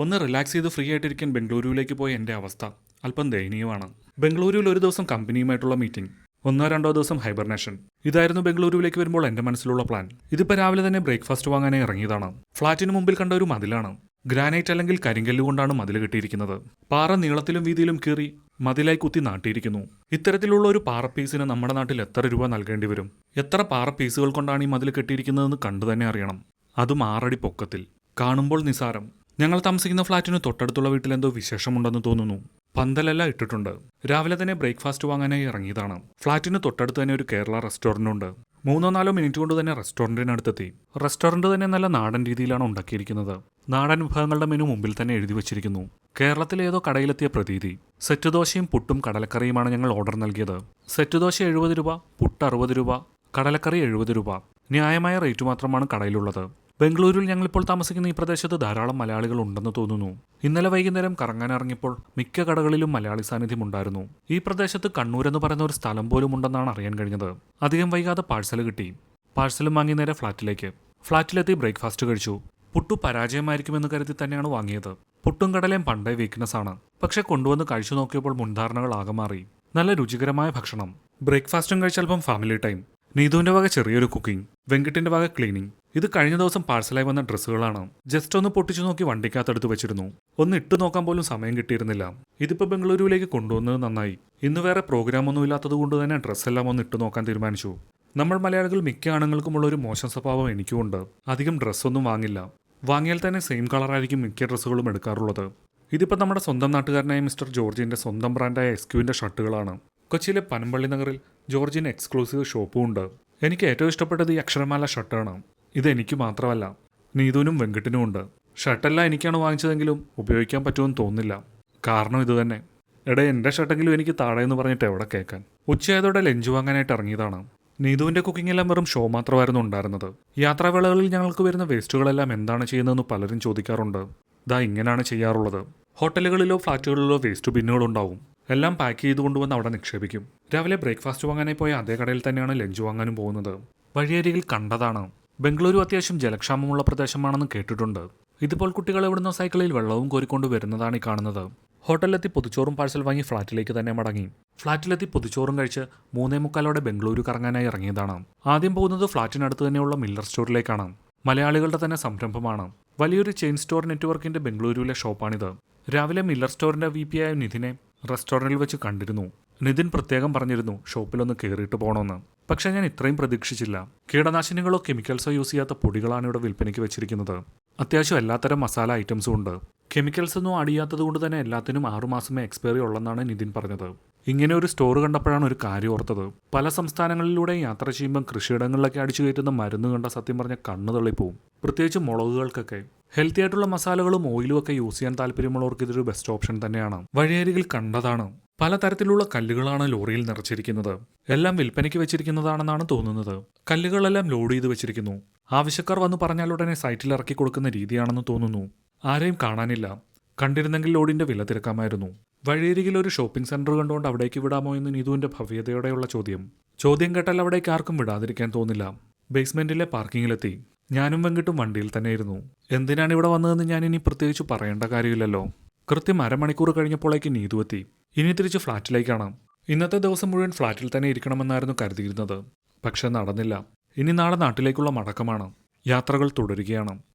ഒന്ന് റിലാക്സ് ചെയ്ത് ഫ്രീ ആയിട്ടിരിക്കാൻ ബംഗളൂരുവിലേക്ക് പോയ എന്റെ അവസ്ഥ അല്പം ദയനീയമാണ്. ബംഗളൂരുവിൽ ഒരു ദിവസം കമ്പനിയുമായിട്ടുള്ള മീറ്റിംഗ് ഒന്നോ രണ്ടോ ദിവസം ഹൈബർനേഷൻ ഇതായിരുന്നു ബംഗളൂരുവിലേക്ക് വരുമ്പോൾ എന്റെ മനസ്സിലുള്ള പ്ലാൻ ഇതിപ്പോൾ രാവിലെ തന്നെ ബ്രേക്ക്ഫാസ്റ്റ് വാങ്ങാനേ ഇറങ്ങിയതാണ്. ഫ്ളാറ്റിന് മുമ്പിൽ കണ്ട ഒരു മതിലാണ്. ഗ്രാനൈറ്റ് അല്ലെങ്കിൽ കരിങ്കല്ല് കൊണ്ടാണ് മതിൽ കെട്ടിയിരിക്കുന്നത്. പാറ നീളത്തിലും വീതിയിലും കീറി മതിലായി കുത്തി നാട്ടിയിരിക്കുന്നു. ഇത്തരത്തിലുള്ള ഒരു പാറ പീസിന് നമ്മുടെ നാട്ടിൽ എത്ര രൂപ നൽകേണ്ടി വരും? എത്ര പാറ പീസുകൾ കൊണ്ടാണ് ഈ മതിൽ കെട്ടിയിരിക്കുന്നതെന്ന് കണ്ടു തന്നെ അറിയണം. അതും ആറടി പൊക്കത്തിൽ. കാണുമ്പോൾ നിസാരം. ഞങ്ങൾ താമസിക്കുന്ന ഫ്ളാറ്റിന് തൊട്ടടുത്തുള്ള വീട്ടിൽ എന്തോ വിശേഷമുണ്ടെന്ന് തോന്നുന്നു. പന്തലല്ല ഇട്ടിട്ടുണ്ട്. രാവിലെ തന്നെ ബ്രേക്ക്ഫാസ്റ്റ് വാങ്ങാനായി ഇറങ്ങിയതാണ്. ഫ്ളാറ്റിന് തൊട്ടടുത്ത് തന്നെ ഒരു കേരള റെസ്റ്റോറന്റ് ഉണ്ട് മൂന്നോ നാലോ മിനിറ്റ് കൊണ്ട് തന്നെ റെസ്റ്റോറന്റിനടുത്തെത്തി. റെസ്റ്റോറന്റ് തന്നെ നല്ല നാടൻ രീതിയിലാണ് ഉണ്ടാക്കിയിരിക്കുന്നത്. നാടൻ വിഭവങ്ങളുടെ മെനു മുമ്പിൽ തന്നെ എഴുതി വച്ചിരിക്കുന്നു. കേരളത്തിലെ ഏതോ കടയിലെത്തിയ പ്രതീതി. സെറ്റ് ദോശയും പുട്ടും കടലക്കറിയുമാണ് ഞങ്ങൾ ഓർഡർ നൽകിയത്. സെറ്റ് ദോശ എഴുപത് രൂപ പുട്ട് അറുപത് രൂപ കടലക്കറി എഴുപത് രൂപ. ന്യായമായ റേറ്റ് മാത്രമാണ് കടയിലുള്ളത്. ബംഗളൂരുവിൽ ഞങ്ങളിപ്പോൾ താമസിക്കുന്ന ഈ പ്രദേശത്ത് ധാരാളം മലയാളികൾ ഉണ്ടെന്ന് തോന്നുന്നു. ഇന്നലെ വൈകുന്നേരം കറങ്ങാൻ ഇറങ്ങിയപ്പോൾ മിക്ക കടകളിലും മലയാളി സാന്നിധ്യം ഉണ്ടായിരുന്നു. ഈ പ്രദേശത്ത് കണ്ണൂർ എന്ന് പറയുന്ന ഒരു സ്ഥലം പോലും ഉണ്ടെന്നാണ് അറിയാൻ കഴിഞ്ഞത്. അധികം വൈകാതെ പാഴ്സൽ കിട്ടി. പാഴ്സലും വാങ്ങി നേരെ ഫ്ളാറ്റിലേക്ക് ഫ്ളാറ്റിലെത്തി ബ്രേക്ക്ഫാസ്റ്റ് കഴിച്ചു. പുട്ടു പരാജയമായിരിക്കുമെന്ന് കരുതി തന്നെയാണ് വാങ്ങിയത്. പുട്ടും കടലയും പണ്ടേ വീക്ക്നെസ് ആണ്. പക്ഷെ കൊണ്ടുവന്ന് കഴിച്ചു നോക്കിയപ്പോൾ മുൻധാരണകൾ ആകെ മാറി. നല്ല രുചികരമായ ഭക്ഷണം. ബ്രേക്ക്ഫാസ്റ്റും കഴിച്ചൽപ്പം ഫാമിലി ടൈം നീതുവിന്റെ വക ചെറിയൊരു കുക്കിംഗ് വെങ്കിട്ടിന്റെ വക ക്ലീനിങ് ഇത് കഴിഞ്ഞ ദിവസം പാഴ്സലായി വന്ന ഡ്രസ്സുകളാണ്. ജസ്റ്റ് ഒന്ന് പൊട്ടിച്ചു നോക്കി വണ്ടിക്കകത്തെടുത്ത് വെച്ചിരുന്നു. ഒന്ന് ഇട്ടു നോക്കാൻ പോലും സമയം കിട്ടിയിരുന്നില്ല. ഇതിപ്പോ ബംഗളൂരുവിലേക്ക് കൊണ്ടുവന്നത് നന്നായി. ഇന്ന് വേറെ പ്രോഗ്രാം ഒന്നും ഇല്ലാത്തത് കൊണ്ട് തന്നെ ഡ്രസ്സെല്ലാം ഒന്ന് ഇട്ടു നോക്കാൻ തീരുമാനിച്ചു. നമ്മൾ മലയാളികൾ മിക്ക ആണുങ്ങൾക്കുമുള്ള ഒരു മോശം സ്വഭാവം എനിക്കുമുണ്ട്. അധികം ഡ്രസ്സൊന്നും വാങ്ങില്ല. വാങ്ങിയാൽ തന്നെ സെയിം കളറായിരിക്കും മിക്ക ഡ്രസ്സുകളും എടുക്കാറുള്ളത്. ഇതിപ്പോൾ നമ്മുടെ സ്വന്തം നാട്ടുകാരനായ മിസ്റ്റർ ജോർജിന്റെ സ്വന്തം ബ്രാൻഡായ എക്സ്ക്യൂവിന്റെ ഷർട്ടുകളാണ്. കൊച്ചിയിലെ പനമ്പള്ളി നഗറിൽ ജോർജിന് എക്സ്ക്ലൂസീവ് ഷോപ്പും ഉണ്ട്. എനിക്ക് ഏറ്റവും ഇഷ്ടപ്പെട്ടത് ഈ അക്ഷരമാല ഷർട്ടാണ്. ഇത് എനിക്ക് മാത്രമല്ല നീതുവിനും വെങ്കിട്ടിനും ഉണ്ട്. ഷർട്ടെല്ലാം എനിക്കാണ് വാങ്ങിച്ചതെങ്കിലും ഉപയോഗിക്കാൻ പറ്റുമെന്ന് തോന്നില്ല കാരണം ഇതുതന്നെ തന്നെ. എടാ എന്റെ ഷർട്ടെങ്കിലും എനിക്ക് താഴെ എന്ന് പറഞ്ഞിട്ട് എവിടെ കേൾക്കാൻ? ഉച്ചയായതോടെ ലഞ്ച് വാങ്ങാനായിട്ട് ഇറങ്ങിയതാണ്. നീതുവിന്റെ കുക്കിംഗ് എല്ലാം വെറും ഷോ മാത്രമായിരുന്നു ഉണ്ടായിരുന്നത്. യാത്രാവേളകളിൽ ഞങ്ങൾക്ക് വരുന്ന വേസ്റ്റുകളെല്ലാം എന്താണ് ചെയ്യുന്നതെന്ന് പലരും ചോദിക്കാറുണ്ട്. ദാ ഇങ്ങനെയാണ് ചെയ്യാറുള്ളത്. ഹോട്ടലുകളിലോ ഫ്ലാറ്റുകളിലോ വേസ്റ്റ് ബിന്നുകളുണ്ടാവും എല്ലാം പാക്ക് ചെയ്ത് കൊണ്ടുവന്ന് അവിടെ നിക്ഷേപിക്കും. രാവിലെ ബ്രേക്ക്ഫാസ്റ്റ് വാങ്ങാനായി പോയ അതേ കടയിൽ തന്നെയാണ് ലഞ്ച് വാങ്ങാനും പോകുന്നത്. വഴിയരികിൽ കണ്ടതാണ്. ബംഗളൂരു അത്യാവശ്യം ജലക്ഷാമമുള്ള പ്രദേശമാണെന്ന് കേട്ടിട്ടുണ്ട്. ഇതുപോൽ കുട്ടികൾ എവിടുന്നോ സൈക്കിളിൽ വെള്ളവും കോരിക്കൊണ്ട് വരുന്നതാണ് ഈ കാണുന്നത്. ഹോട്ടലിലെത്തി പൊതിച്ചോറും പാഴ്സൽ വാങ്ങി ഫ്ളാറ്റിലേക്ക് തന്നെ മടങ്ങി. ഫ്ളാറ്റിലെത്തി പൊതിച്ചോറും കഴിച്ച് മൂന്നേ മുക്കാലോടെ ബംഗളൂരു കറങ്ങാനായി ഇറങ്ങിയതാണ്. ആദ്യം പോകുന്നത് ഫ്ളാറ്റിനടുത്ത് തന്നെയുള്ള മില്ലർ സ്റ്റോറിലേക്കാണ്. മലയാളികളുടെ തന്നെ സംരംഭമാണ്. വലിയൊരു ചെയിൻ സ്റ്റോർ നെറ്റ്വർക്കിന്റെ ബംഗളൂരുവിലെ ഷോപ്പാണിത്. രാവിലെ മില്ലർ സ്റ്റോറിന്റെ വി പി ആയ നിധിനെ റെസ്റ്റോറന്റിൽ വെച്ച് കണ്ടിരുന്നു. നിതിൻ പ്രത്യേകം പറഞ്ഞിരുന്നു ഷോപ്പിലൊന്ന് കയറിയിട്ട് പോകണമെന്ന് പക്ഷേ ഞാൻ ഇത്രയും പ്രതീക്ഷിച്ചില്ല. കീടനാശിനികളോ കെമിക്കൽസോ യൂസ് ചെയ്യാത്ത പൊടികളാണ് ഇവിടെ വിൽപ്പനയ്ക്ക് വെച്ചിരിക്കുന്നത്. അത്യാവശ്യം എല്ലാത്തരം മസാല ഐറ്റംസും ഉണ്ട്. കെമിക്കൽസ് ഒന്നും അടിയാത്തത് കൊണ്ട് തന്നെ എല്ലാത്തിനും ആറുമാസമേ എക്സ്പയറി ഉള്ളെന്നാണ് നിതിൻ പറഞ്ഞത്. ഇങ്ങനെ ഒരു സ്റ്റോർ കണ്ടപ്പോഴാണ് ഒരു കാര്യം ഓർത്തത്. പല സംസ്ഥാനങ്ങളിലൂടെ യാത്ര ചെയ്യുമ്പം കൃഷിയിടങ്ങളിലൊക്കെ അടിച്ചു കയറ്റുന്ന മരുന്ന് കണ്ട സത്യം പറഞ്ഞ കണ്ണു തള്ളിപ്പോവും. പ്രത്യേകിച്ച് മുളകുകൾക്കൊക്കെ. ഹെൽത്തി ആയിട്ടുള്ള മസാലകളും ഓയിലും ഒക്കെ യൂസ് ചെയ്യാൻ താല്പര്യമുള്ളവർക്ക് ഇതൊരു ബെസ്റ്റ് ഓപ്ഷൻ തന്നെയാണ്. വഴിയരികിൽ കണ്ടതാണ്. പലതരത്തിലുള്ള കല്ലുകളാണ് ലോറിയിൽ നിറച്ചിരിക്കുന്നത്. എല്ലാം വിൽപ്പനയ്ക്ക് വെച്ചിരിക്കുന്നതാണെന്നാണ് തോന്നുന്നത്. കല്ലുകളെല്ലാം ലോഡ് ചെയ്ത് വെച്ചിരിക്കുന്നു. ആവശ്യക്കാർ വന്നു പറഞ്ഞാൽ ഉടനെ സൈറ്റിൽ ഇറക്കി കൊടുക്കുന്ന രീതിയാണെന്ന് തോന്നുന്നു. ആരെയും കാണാനില്ല. കണ്ടിരുന്നെങ്കിൽ ലോഡിന്റെ വില തിരക്കാമായിരുന്നു. വഴിയരികിൽ ഒരു ഷോപ്പിംഗ് സെന്റർ കണ്ടുകൊണ്ട് അവിടേക്ക് വിടാമോ എന്ന് നീതുവിന്റെ ഭവ്യതയോടെയുള്ള ചോദ്യം. ചോദ്യം കേട്ടാൽ അവിടേക്ക് ആർക്കും വിടാതിരിക്കാൻ തോന്നില്ല. ബേസ്മെന്റിലെ പാർക്കിങ്ങിലെത്തി. ഞാനും വെങ്കിട്ടും വണ്ടിയിൽ തന്നെയായിരുന്നു എന്തിനാണ് ഇവിടെ വന്നതെന്ന് ഞാൻ ഇനി പ്രത്യേകിച്ച് പറയേണ്ട കാര്യമില്ലല്ലോ. കൃത്യം അരമണിക്കൂർ കഴിഞ്ഞപ്പോഴേക്ക് നീതു എത്തി. ഇനി തിരിച്ച് ഫ്ളാറ്റിലേക്കാണ്. ഇന്നത്തെ ദിവസം മുഴുവൻ ഫ്ളാറ്റിൽ തന്നെ ഇരിക്കണമെന്നായിരുന്നു കരുതിയിരുന്നത്. പക്ഷെ നടന്നില്ല. ഇനി നാളെ നാട്ടിലേക്കുള്ള മടക്കമാണ്. യാത്രകൾ തുടരുകയാണ്.